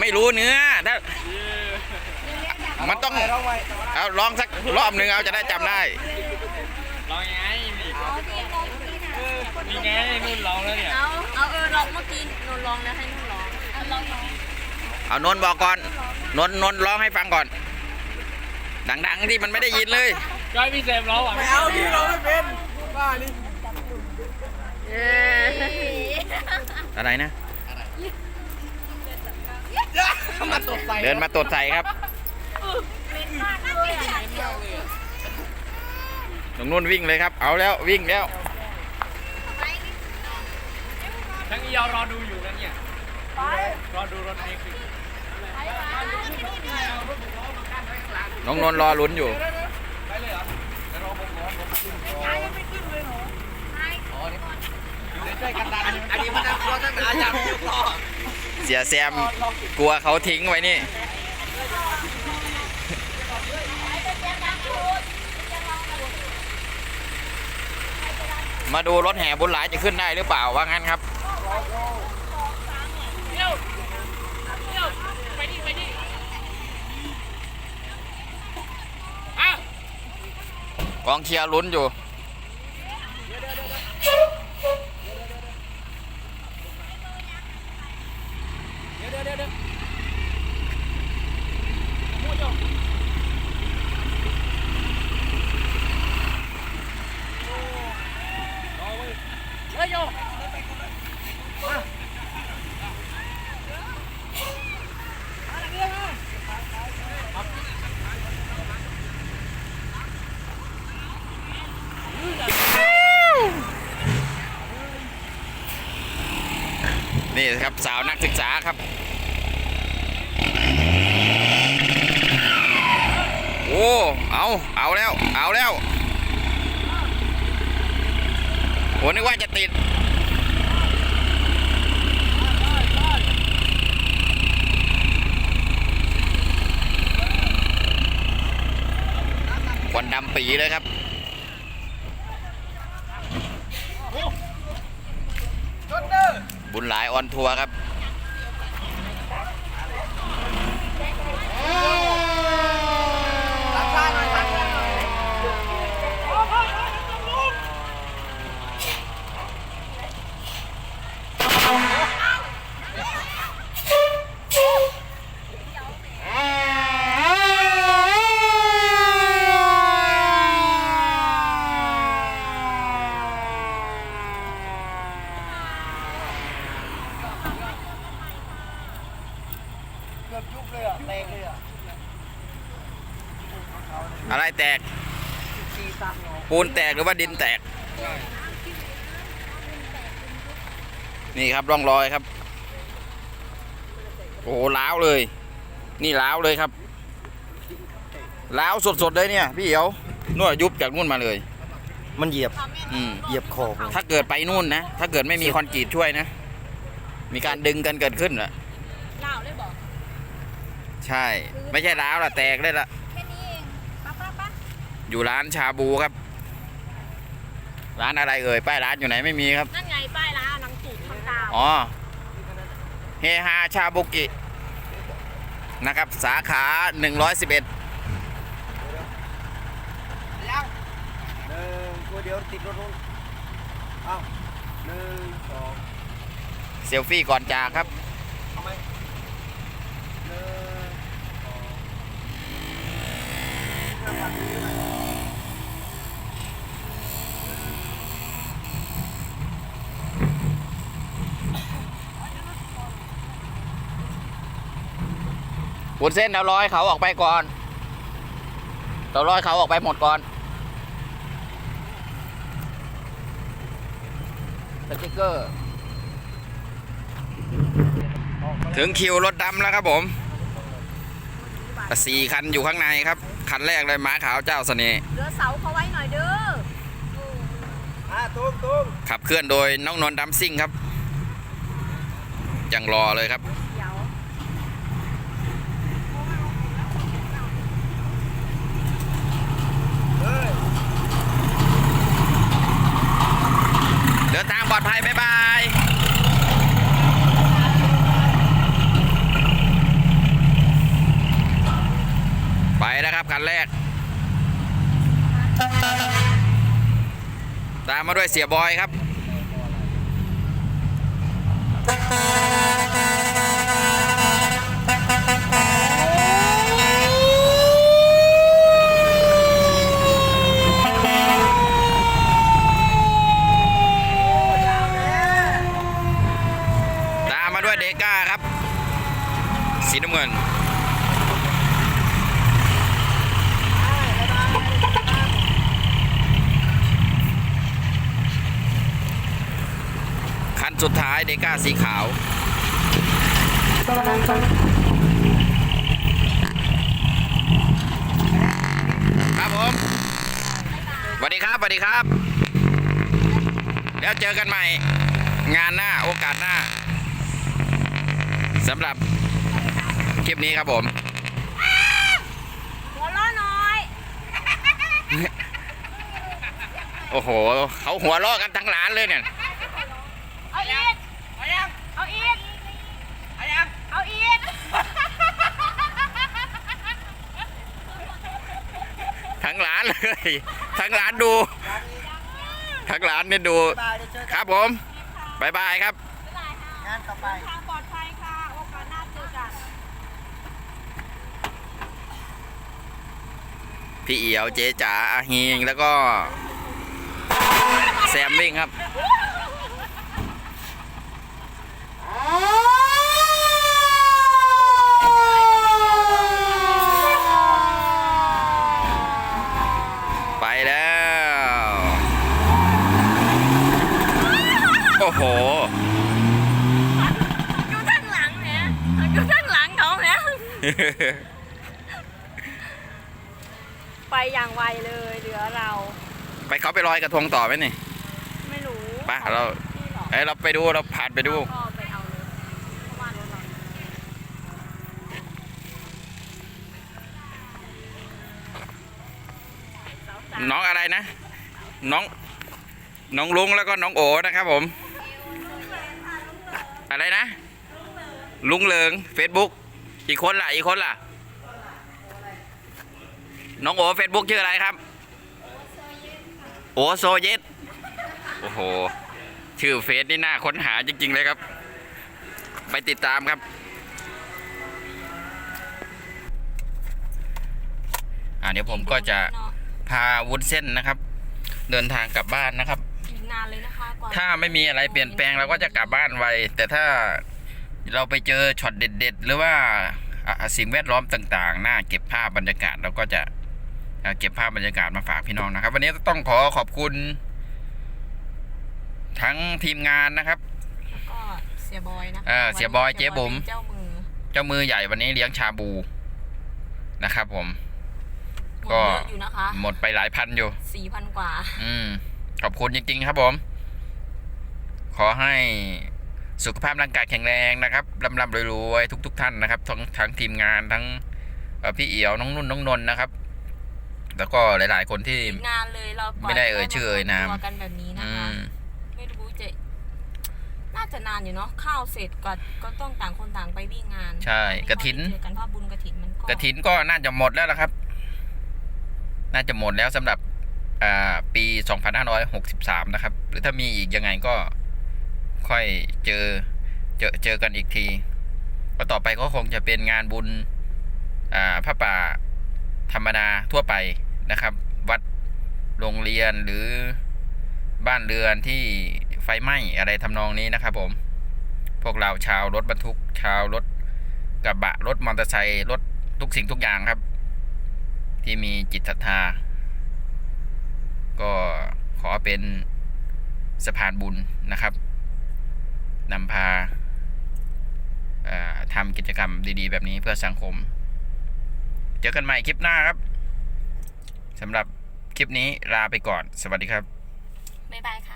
ไม่รู้เนื้อถ้ามันต้องเอาลองสักรอบหนึ่งเอาจะได้จำได้ลองยังไงนี่อ๋อที่ลองที่น่ะนี่ไงนุ่นลองแล้วเนี่ยเอาเอาเออลองเมื่อกี้หนูลองแล้วให้หนูลองเอาลองลองเอานนท์บอกก่อนนนท์นนท์ร้องให้ฟังก่อน ดังๆที่มันไม่ได้ยินเลยก็ให้พี่เซมร้องอะไม่เอาพี่เราไม่เป็นบ้านี่เอออะไรนะ มาตกใส่เดินมาตดใส่ครับเป็นมากเลยอะเดียวตรงนู้นวิ่งเลยครับ เอาแล้ววิ่งแล้วทั้งอียอรอดูอยู่นะเนี่ยรอดูรถเมล์คือน้องนนท์รอลุ้นอยู่ใช่กันดันอันนี้มันน่ากลัวตั้งนานอย่างยกล้อ เสียแซมกลัวเขาทิ้งไว้นี่ มาดูรถแห่บุญหลายจะขึ้นได้หรือเปล่าว่างั้นครับกองเชียร์ลุ้นอยู่ ครับสาวนักศึกษาครับโอ้เอาเอาแล้ว เอาแล้วโหนึกว่าจะติดควันดำปีเลยครับ บุญหลายออนทัวร์ครับ ตัดชาหน่อยตัดชาหน่อย เกือบยุบเลยอะแตกเลยอะอะไรแตกตีตักเนาะปูนแตกหรือว่าดินแตก นี่ครับร่องรอยครับ โอ้โหล้าวเลย นี่ล้าวเลยครับล้าวสดๆเลยเนี่ยพี่เอ๋วนวดยุบจากนู่นมาเลย มันเหยียบอืม เหยียบขอบถ้าเกิดไปนู่นนะ ถ้าเกิดไม่มีคอนกรีตช่วยนะ มีการดึงกันเกิดขึ้นเหรอ เล่าเลยบอก ใช่ ไม่ใช่ล้าวละแตกเลยละแค่นี้เองปั๊บปั๊บปั๊บอยู่ร้านชาบูครับ ร้านอะไรเอ่ยป้ายร้านอยู่ไหนไม่มีครับ นั่นไงป้ายร้านหนังตูดทำตามอ๋อเฮฮาชาบุกินะครับ สาขา 111ยังหนึ่งตัวเดียวติดรถนู้นเอ้าหนึ่งสองเซลฟี่ก่อนจากครับ เอาไหม ห้นเส้นเอาร้อยเขาออกไปก่อนเอาร้อยเขาออกไปหมดก่อนสติ๊กเกอร์ ถึงคิวรถดำแล้วครับผมสี่คันอยู่ข้างในครับ คันแรกเลยม้าขาวเจ้าเสน่ห์เหลือเสาเขาไว้หน่อยเด้ออะตุ้มตุ้มขับเคลื่อนโดยน้องนนท์ดำซิ่งครับยังรอเลยครับ เดี๋ยว เฮ้ย เดินทางปลอดภัย บ๊ายบาย คันแรก ตามมาด้วยเสียบอยครับ ตามมาด้วยเดก้าครับ สีน้ำเงิน สุดท้ายเดก้าสีขาว ครับผมสวัสดีครับสวัสดีครับ แล้วเจอกันใหม่ งานหน้าโอกาสหน้าสำหรับคลิปนี้ครับผมหัวล้อน้อย โอ้โห เขาหัวเราะกันทั้งร้านเลยเนี่ยเอาอีก เอายังเอาอีก เอายังเอาอีก ทั้งร้านเลย ทั้งร้านดู ทั้งร้านเนี่ยดู บายเดี๋ยวเจอครับผมบายบายครับงานต่อไป ทางปลอดภัยค่ะ โอกาสหน้าเจอกัน พี่เอียวเจ๊จ๋าอาฮิงแล้วก็ แซมวิ่งครับ ไปแล้ว โอ้โห อยู่ข้างหลังเนี่ยอยู่ข้างหลังเขาเนี่ย ไปอย่างไวเลยเหลือเรา ไปเขาไปลอยกระทงต่อไหมนี่ ไม่รู้ไปเราที่หรอเอ้ยเราไปดูเราผ่านไปดูก็ไปเอาเลยเพราะว่ารถเราสาวๆน้องอะไรนะ น้อง น้องลุงแล้วก็น้องโอนะครับผม อะไรนะ ลุงเลิงเฟซบุ๊ก อีกคนล่ะ อีกคนล่ะ น้องโอเฟซบุ๊กชื่ออะไรครับ โอโซเยสโอ้โห ชื่อเฟซนี่น่าค้นหาจริง ๆ เลยครับ ไปติดตามครับอ่าเดี๋ยวผมก็จะพาวุ้นเส้นนะครับ เดินทางกลับบ้านนะครับ อีกนานเลยนะคะกว่า ถ้าไม่มีอะไรเปลี่ยนแปลงเราก็จะกลับบ้านไวแต่ถ้า เราไปเจอช็อตเด็ด ๆ หรือว่าอะสิ่งแวดล้อมต่าง ๆ น่าเก็บภาพบรรยากาศเราก็จะอะเก็บภาพบรรยากาศมาฝากพี่น้องนะครับ วันนี้ต้องขอขอบคุณ ทั้งทีมงานนะครับแล้วก็เสียบอยนะคะเออเสียบอยเจ๊บุ๋มเจ้ามือเจ้ามือใหญ่วันนี้เลี้ยงชาบูนะครับผมหมดก็เยอะอยู่นะคะหมดไปหลายพันอยู่สี่พันกว่า อืมขอบคุณจริงๆครับผม ขอให้ สุขภาพร่างกายแข็งแรงนะครับร่ำร่ำรวยๆทุกๆท่านนะครับ ทั้งทั้งทีมงานทั้งเอ่อพี่เอียวน้องนุ่นน้องนนท์นะครับ แล้วก็หลาย ๆ คนที่อีกนานเลยเราปล่ไม่ได้เอ่ยชื่อเอ่ยนามตัวกันแบบนี้นะอืคะมไม่รู้จะน่าจะนานอยู่เนาะข้าวเสร็จก็ก็ต้องต่างคนต่างไปวิ่งงาน ใช่กฐินไม่ค่อยได้เจอกันเพราะบุญกระถินมันก็กระถินก็น่าจะหมดแล้วละครับ น่าจะหมดแล้วสำหรับอ่าปี 2563 นะครับ หรือถ้ามีอีกยังไงก็ ค่อยเจอเจอเจอกันอีกทีก็ต่อไปก็คงจะเป็นงานบุญอ่าพระป่าธรรมดาทั่วไปนะครับ วัดโรงเรียนหรือบ้านเรือนที่ไฟไหม้อะไรทำนองนี้นะครับ ผม พวกเราชาวรถบรรทุก ชาวรถกระบะรถมอเตอร์ไซค์รถทุกสิ่งทุกอย่างครับ ที่มีจิตศรัทธา ก็ขอเป็นสะพานบุญนะครับ นำพาทำกิจกรรมดีๆ แบบนี้เพื่อสังคม เจอกันใหม่คลิปหน้าครับสำหรับคลิปนี้ลาไปก่อน สวัสดีครับ บ๊ายบายค่ะ